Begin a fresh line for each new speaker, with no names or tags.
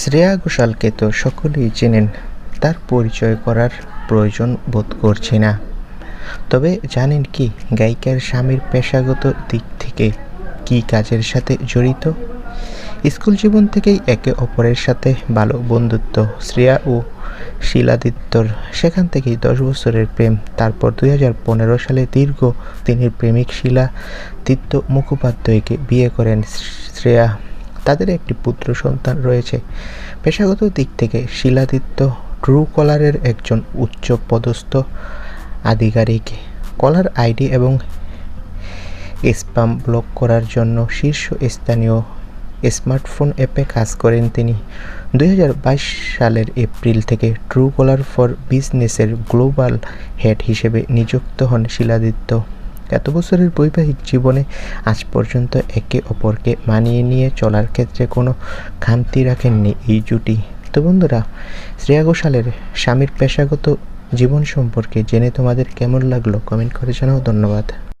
শ্রেয়া ঘোষালকে তো সকলেই চেনেন, তার পরিচয় করার প্রয়োজন বোধ করছি না। তবে জানেন কি গায়িকার স্বামীর পেশাগত দিক থেকে কী কাজের সাথে জড়িত? স্কুল জীবন থেকেই একে অপরের সাথে ভালো বন্ধুত্ব। শ্রেয়া ও শিলাদিত্যর সেখান থেকেই দশ বছরের প্রেম। তারপর দুই হাজার পনেরো সালে দীর্ঘ দিনের প্রেমিক শিলাদিত্য মুখোপাধ্যায়কে বিয়ে করেন শ্রেয়া। তাদের একটি পুত্র সন্তান রয়েছে। পেশাগত দিক থেকে শিলাদিত্য ট্রু কলারের একজন উচ্চ পদস্থ আধিকারিক। কলার আইডি এবং স্পাম ব্লক করার জন্য শীর্ষ স্থানীয় স্মার্টফোন অ্যাপে কাজ করেন তিনি। দুই হাজার বাইশ সালের এপ্রিল থেকে ট্রু কলার ফর বিজনেসের গ্লোবাল হেড হিসেবে নিযুক্ত হন শিলাদিত্য। এত বছরের বৈবাহিক জীবনে আজ পর্যন্ত একে অপরকে মানিয়ে নিয়ে চলার ক্ষেত্রে কোনো খামতি রাখেননি এই জুটি। তো বন্ধুরা, শ্রেয়া ঘোষালের স্বামীর পেশাগত জীবন সম্পর্কে জেনে তোমাদের কেমন লাগল? কমেন্ট করে জানাও। ধন্যবাদ।